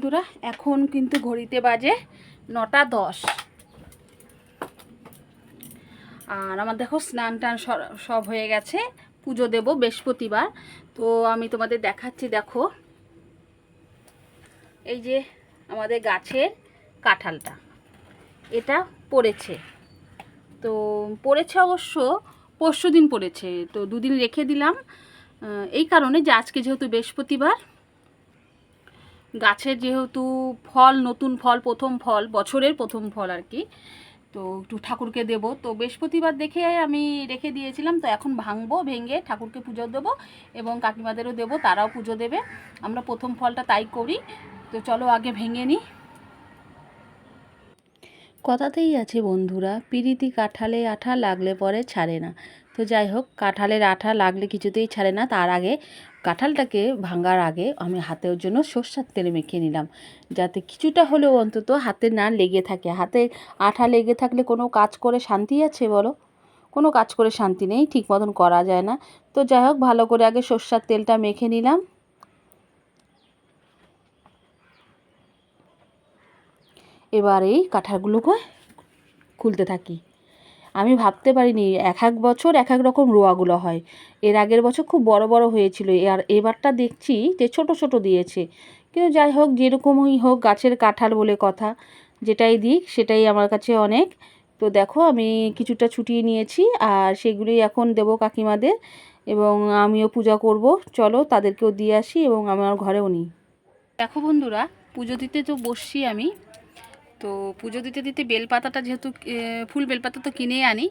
বন্ধুরা, এখন কিন্তু ঘড়িতে বাজে নটা দশ। আর আমার দেখো, স্নান টান সব হয়ে গেছে। পুজো দেব বৃহস্পতিবার। তো আমি তোমাদের দেখাচ্ছি, দেখো। এই যে আমাদের গাছের কাঁঠালটা, এটা পড়েছে। তো পড়েছে অবশ্য পরশু দিন পড়েছে। তো দুদিন রেখে দিলাম। এই কারণে যে আজকে যেহেতু বৃহস্পতিবার গাছের যেহেতু ফল, নতুন ফল, প্রথম ফল, বছরের প্রথম ফল আর কি, তো একটু ঠাকুরকে দেব। তো বৃহস্পতিবার দেখে আমি রেখে দিয়েছিলাম, তো এখন ভাঙবো, ভেঙে ঠাকুরকে পুজো দেবো এবং কাকিমাদেরও দেবো, তারাও পুজো দেবে। আমরা প্রথম ফলটা তাই করি। তো চলো আগে ভেঙে নিই। কথাতেই আছে বন্ধুরা, পিরিতি কাঁঠালে আঠা লাগলে পরে ছাড়ে না। তো যাই হোক, কাঁঠালের আঠা লাগলে কিছুতেই ছাড়ে না। তার আগে কাঁঠালটাকে ভাঙার আগে আমি হাতের জন্য সর্ষার তেল মেখে নিলাম। যাতে কিছুটা হলেও অন্তত হাতে না লেগে থাকে। হাতে আঠা লেগে থাকলে কোনো কাজ করে শান্তি আছে বলো? কোনো কাজ করে শান্তি নেই, ঠিক মতন করা যায় না। তো যাই হোক, ভালো করে আগে সর্ষার তেলটা মেখে নিলাম। এবার এই কাঁঠালগুলোকে খুলতে থাকি। আমি ভাবতে পারিনি, এক এক বছর এক এক রকম রোয়াগুলো হয়। এর আগের বছর খুব বড় বড় হয়েছিল, আর এবারটা দেখছি যে ছোট ছোট দিয়েছে। কিন্তু যাই হোক, যেরকমই হোক গাছের কাঁঠাল বলে কথা, যেটাই দিক সেটাই আমার কাছে অনেক। তো দেখো, আমি কিছুটা ছুটিয়ে নিয়েছি, আর সেগুলি এখন দেবো কাকিমাদের, এবং আমিও পূজা করব। চলো, তাদেরকেও দিয়ে আসি, এবং আমার ঘরেও নিই। দেখো বন্ধুরা, পুজো দিতে তো বসছি আমি তো পুজো দিতে দিতে বেলপাতাটা যেহেতু ফুল বেলপাতা তো কিনে আনি,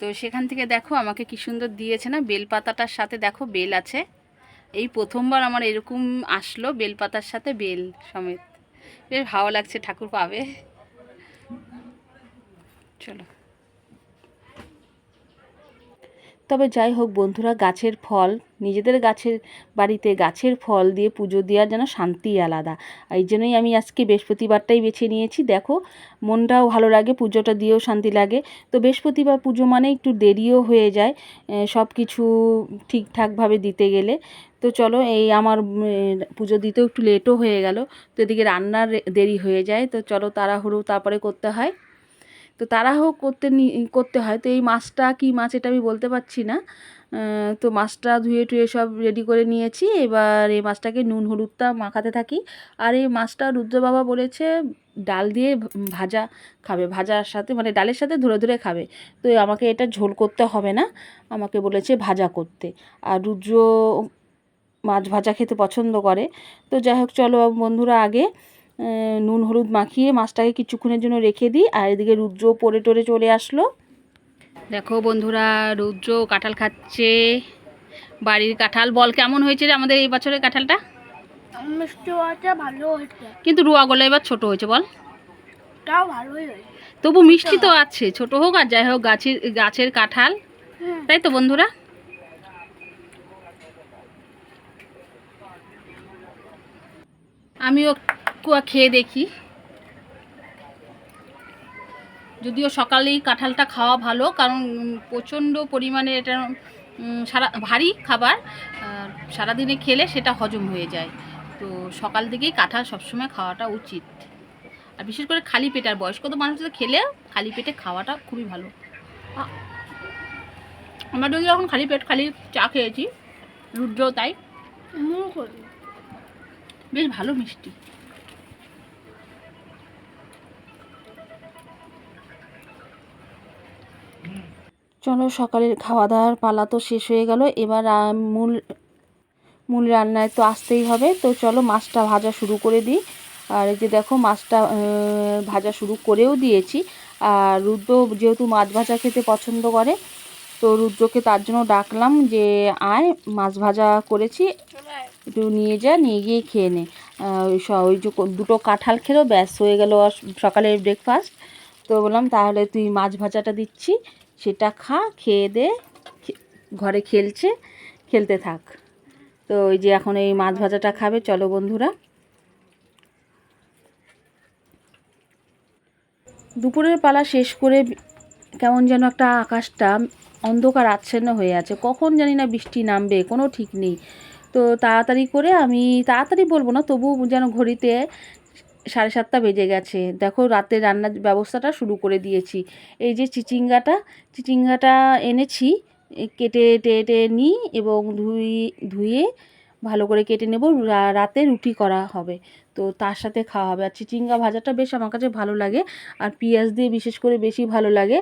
তো সেখান থেকে দেখো আমাকে কি সুন্দর দিয়েছে না, বেলপাতাটার সাথে দেখো বেল আছে। এই প্রথমবার আমার এরকম আসলো বেলপাতার সাথে বেল সমেত। বেশ ভালো লাগছে, ঠাকুর পাবে। চলো। তবে যাই হোক বন্ধুরা, গাছের ফল, নিজেদের গাছের বাড়িতে গাছের ফল দিয়ে পুজো দেওয়ার যেন শান্তি আলাদা। এই জন্যই আমি আজকে বৃহস্পতিবারটাই বেছে নিয়েছি। দেখো, মনটাও ভালো লাগে, পুজোটা দিয়েও শান্তি লাগে। তো বৃহস্পতিবার পুজো মানে একটু দেরিও হয়ে যায় সব কিছু ঠিকঠাকভাবে দিতে গেলে। তো চলো, এই আমার পুজো দিতেও একটু লেটও হয়ে গেল। তো এদিকে রান্নার দেরি হয়ে যায়। তো চলো তাড়াহুড়ো তারপরে করতে হয়। তো তাড়াহুড়ো করতে নি, করতে হয়। তো এই মাছটা কী মাছ এটা আমি বলতে পারছি না। তো মাছটা ধুয়ে টুয়ে সব রেডি করে নিয়েছি। এবার এই মাছটাকে নুন, হলুদটা মাখাতে থাকি। আর এই মাছটা রুদ্র বাবা বলেছে ডাল দিয়ে ভাজা খাবে। ভাজার সাথে মানে ডালের সাথে ধরে ধরে খাবে। তো আমাকে এটা ঝোল করতে হবে না। আমাকে বলেছে ভাজা করতে। আর রুদ্র মাছ ভাজা খেতে পছন্দ করে। তো যাই হোক, চলো বন্ধুরা আগে নুন হলুদ মাখিয়ে মাছটাকে কিছুক্ষণের জন্য রেখে দিই আর এদিকে রুদ্র পরে টরে চলে আসলো। দেখো বন্ধুরা রুদ্র কাঁঠাল খাচ্ছে। বাড়ির কাঁঠাল বল কেমন হয়েছে আমাদের এই বছরের কাঁঠালটা? মিষ্টি হয়েছে ভালো হয়েছে। কিন্তু রুয়াগুলো এবার ছোট হয়েছে বল। তাও ভালোই হয়েছে। তবু মিষ্টি তো আছে ছোট হোক আর যাই হোক গাছের গাছের কাঁঠাল। তাই তো বন্ধুরা? আমিও কুয়া খেয়ে দেখি। যদিও সকালেই কাঁঠালটা খাওয়া ভালো কারণ প্রচণ্ড পরিমাণে এটা সারা ভারী খাবার সারাদিনে খেলে সেটা হজম হয়ে যায়। তো সকাল দিকেই কাঁঠাল সবসময় খাওয়াটা উচিত। আর বিশেষ করে খালি পেটে আর বয়স্ক তো মানুষদের খেলে খালি পেটে খাওয়াটা খুবই ভালো। আমরা যদি এখন খালি পেট খালি চা খেয়েছি রুদ্র তাই। বেশ ভালো মিষ্টি। চলো, সকালের খাওয়া দাওয়ার পালা তো শেষ হয়ে গেল। এবার মূল মূল রান্নায় তো আসতেই হবে। তো চলো, মাছটা ভাজা শুরু করে দিই। আর এই যে দেখো, মাছটা ভাজা শুরু করেও দিয়েছি। আর রুদ্র যেহেতু মাছ ভাজা খেতে পছন্দ করে, তো রুদ্রকে তার জন্য ডাকলাম যে, আয়, মাছ ভাজা করেছি। একটু নিয়ে যা, নিয়ে গিয়ে খেয়ে নে। ওই যে দুটো কাঁঠাল খেলো, ব্যাস, হয়ে গেল সকালের ব্রেকফাস্ট তো বললাম, তাহলে তুই মাছ ভাজাটা দিচ্ছি। সেটা খা, খেয়ে দে ঘরে খেলছে, খেলতে থাক। তো ওই যে এখন এই মাছ ভাজাটা খাবে, চলো বন্ধুরা। দুপুরের পালা শেষ করে কেমন যেন একটা আকাশটা অন্ধকার আচ্ছন্ন হয়ে আছে। কখন জানি না বৃষ্টি নামবে, কোনো ঠিক নেই। তো তাড়াতাড়ি করে আমি, তাড়াতাড়ি বলব না তবু যেন ঘড়িতে সাড়ে সাতটা বেজে গেছে। দেখো রাতে রান্নার ব্যবস্থাটা শুরু করে দিয়েছি। এই যে চিচিঙ্গাটা চিচিঙ্গাটা এনেছি কেটে, টেটে নিই এবং ধুই, ধুয়ে ভালো করে কেটে নেব। রাতে রুটি করা হবে, তো তার সাথে খাওয়া হবে। আর চিচিঙ্গা ভাজাটা বেশ আমার কাছে ভালো লাগে, আর পেঁয়াজ দিয়ে বিশেষ করে বেশি ভালো লাগে।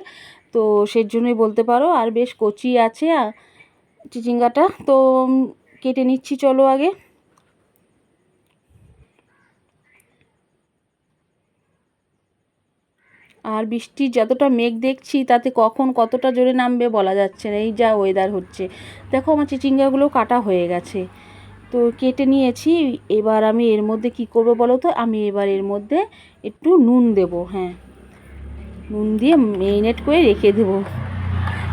তো সেই জন্যই বলতে পারো, আর বেশ কচি আছে চিচিঙ্গাটা। তো কেটে নিচ্ছি, চলো আগে। আর বৃষ্টির যতটা মেঘ দেখছি, তাতে কখন কতটা জোরে নামবে বলা যাচ্ছে না। এই যা ওয়েদার হচ্ছে। দেখো আমার চিচিঙ্গাগুলো কাটা হয়ে গেছে। তো কেটে নিয়েছি। এবার আমি এর মধ্যে কি করব বলো তো? আমি এবার এর মধ্যে একটু নুন দেব হ্যাঁ। নুন দিয়ে মেরিনেট করে রেখে দেবো।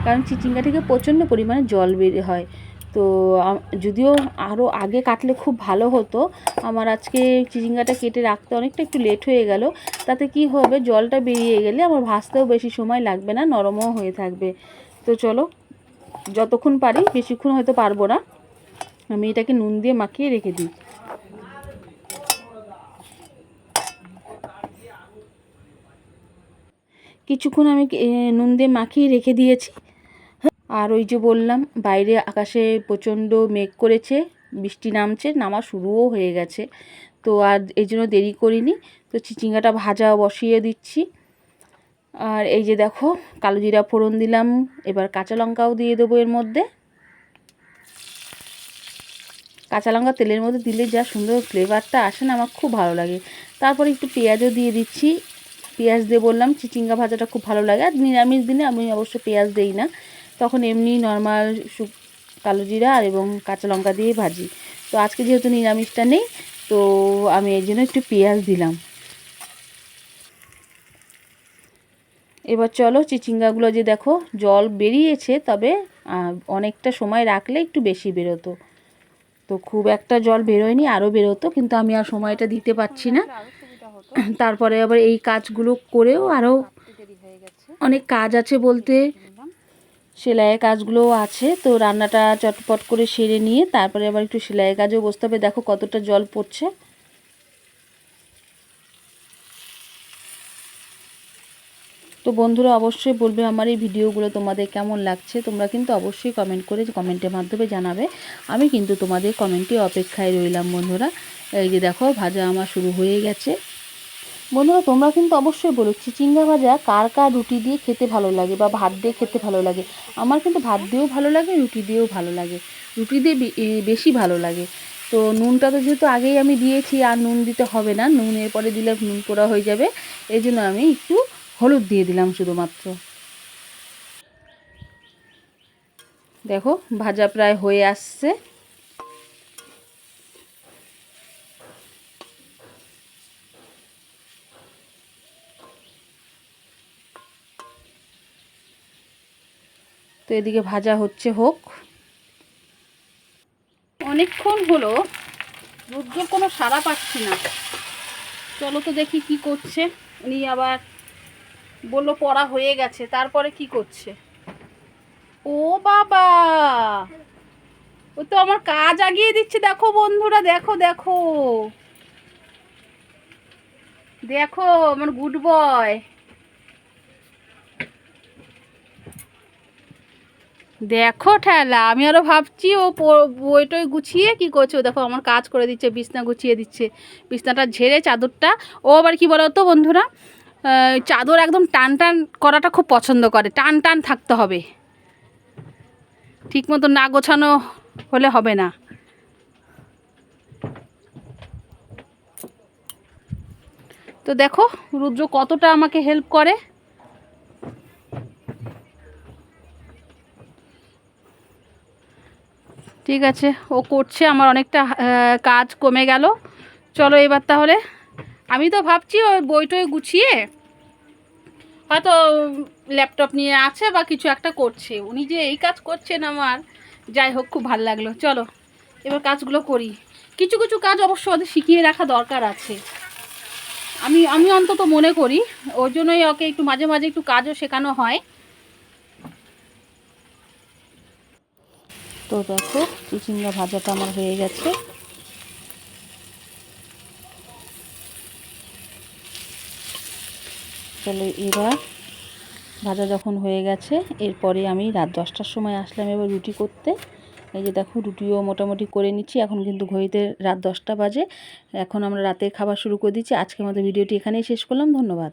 কারণ চিচিঙ্গা থেকে প্রচণ্ড পরিমাণে জল বের হয়। তো যদিও আরও আগে কাটলে খুব ভালো হতো, আমার আজকে চিচিঙ্গাটা কেটে রাখতে অনেকটা একটু লেট হয়ে গেল, তাতে কি হবে, জলটা বেরিয়ে গেলে আমার ভাজতেও বেশি সময় লাগবে না, নরমও হয়ে থাকবে। তো চলো, যতক্ষণ পারি, বেশিক্ষণ হয়তো পারব না। আমি এটাকে নুন দিয়ে মাখিয়ে রেখে দিই। কিছুক্ষণ আমি নুন দিয়ে মাখিয়ে রেখে দিয়েছি। আর ওই যে বললাম, বাইরে আকাশে প্রচণ্ড মেঘ করেছে, বৃষ্টি নামছে, নামা শুরুও হয়ে গেছে। তো আর এই জন্য দেরি করিনি, তো চিচিঙ্গাটা ভাজা বসিয়ে দিচ্ছি। আর এই যে দেখো, কালো জিরা ফোড়ন দিলাম, এবার কাঁচা লঙ্কাও দিয়ে দেবো এর মধ্যে। কাঁচা লঙ্কা তেলের মধ্যে দিলে যা সুন্দর ফ্লেভারটা আসে না, আমার খুব ভালো লাগে। তারপরে একটু পেঁয়াজও দিয়ে দিচ্ছি। পেঁয়াজ দিয়ে বললাম, চিচিঙ্গা ভাজাটা খুব ভালো লাগে। আর নিরামিষ দিনে আমি অবশ্য পেঁয়াজ দেই না। তখন এমনি নর্মাল কালো জিরা আর এবং কাঁচা লঙ্কা দিয়ে ভাজি। তো আজকে যেহেতু নিরামিষটা নেই তো আমি এই জন্য একটু পেঁয়াজ দিলাম। এবার চলো চিচিঙ্গাগুলো যে দেখো জল বেরিয়েছে তবে অনেকটা সময় রাখলে একটু বেশি বেরোতো। তো খুব একটা জল বেরোয়নি আরও বেরোতো কিন্তু আমি আর সময়টা দিতে পারছি না। তারপরে আবার এই কাজগুলো করেও আরও অনেক কাজ আছে বলতে। সেলাইয়ের কাজগুলোও আছে। তো রান্নাটা চটপট করে সেরে নিয়ে তারপরে আবার একটু সেলাইয়ের কাজেও বসতে হবে। দেখো কতটা জল পড়ছে। তো বন্ধুরা অবশ্যই বলবে আমার এই ভিডিওগুলো তোমাদের কেমন লাগছে। তোমরা কিন্তু অবশ্যই কমেন্ট করে কমেন্টের মাধ্যমে জানাবে। আমি কিন্তু তোমাদের কমেন্টে অপেক্ষায় রইলাম বন্ধুরা। এই যে দেখো, ভাজা আমার শুরু হয়ে গেছে। বন্ধুরা, তোমরা কিন্তু অবশ্যই বলো চিচিঙ্গা ভাজা কার কার রুটি দিয়ে খেতে ভালো লাগে বা ভাত দিয়ে খেতে ভালো লাগে? আমার কিন্তু ভাত দিয়েও ভালো লাগে, রুটি দিয়েও ভালো লাগে। রুটি দিয়ে বেশি ভালো লাগে। তো নুনটা তো যেহেতু আগেই আমি দিয়েছি, আর নুন দিতে হবে না, নুন এরপরে দিলে নুন পোড়া হয়ে যাবে। এই জন্য আমি একটু হলুদ দিয়ে দিলাম শুধুমাত্র। দেখো, ভাজা প্রায় হয়ে আসছে। তো এদিকে ভাজা হচ্ছে হোক। অনেকক্ষণ হলো, রুদ্র কোনো সাড়া পাচ্ছি না। চলো তো দেখি কি করছে। উনি আবার বলল পড়া হয়ে গেছে, তারপরে কি করছে? ও বাবা! ও তো আমার কাজ আগিয়ে দিচ্ছে, দেখো বন্ধুরা, দেখো দেখো। দেখো, আমার গুড বয়। দেখো ঠেলা, আমি আরও ভাবছি ও বইটই গুছিয়ে কি করছে? ও দেখো আমার কাজ করে দিচ্ছে, বিছনা গুছিয়ে দিচ্ছে। বিছনাটা ঝেড়ে চাদরটা, ও আবার কি বলো তো বন্ধুরা? চাদর একদম টান টান করাটা খুব পছন্দ করে, টান টান থাকতে হবে। ঠিক মতো না গোছানো হলে হবে না। তো দেখো, রুদ্র কতটা আমাকে হেল্প করে। ঠিক আছে, ও করছে, আমার অনেকটা কাজ কমে গেল। চলো এবার তাহলে। আমি তো ভাবছি ওই বইটই গুছিয়ে হয়তো ল্যাপটপ নিয়ে আছে বা কিছু একটা করছে। উনি যে এই কাজ করছেন আমার, যাই হোক, খুব ভালো লাগল। চলো, এবার কাজগুলো করি। কিছু কিছু কাজ অবশ্য ওদের শিখিয়ে রাখা দরকার আছে। আমি আমি অন্তত মনে করি, ওর জন্যই ওকে একটু মাঝে মাঝে একটু কাজও শেখানো হয়। তো দেখো, চিচিঙ্গা ভাজাটা আমার হয়ে গেছে। তাহলে এবার ভাজা যখন হয়ে গেছে, এরপরে আমি রাত দশটার সময় আসলাম এবার রুটি করতে। এই যে দেখো, রুটিও মোটামুটি করে নিচ্ছি। এখন কিন্তু ঘড়িতে রাত দশটা বাজে। এখন আমরা রাতের খাবার শুরু করে দিচ্ছি। আজকের মতো ভিডিওটি এখানেই শেষ করলাম। ধন্যবাদ।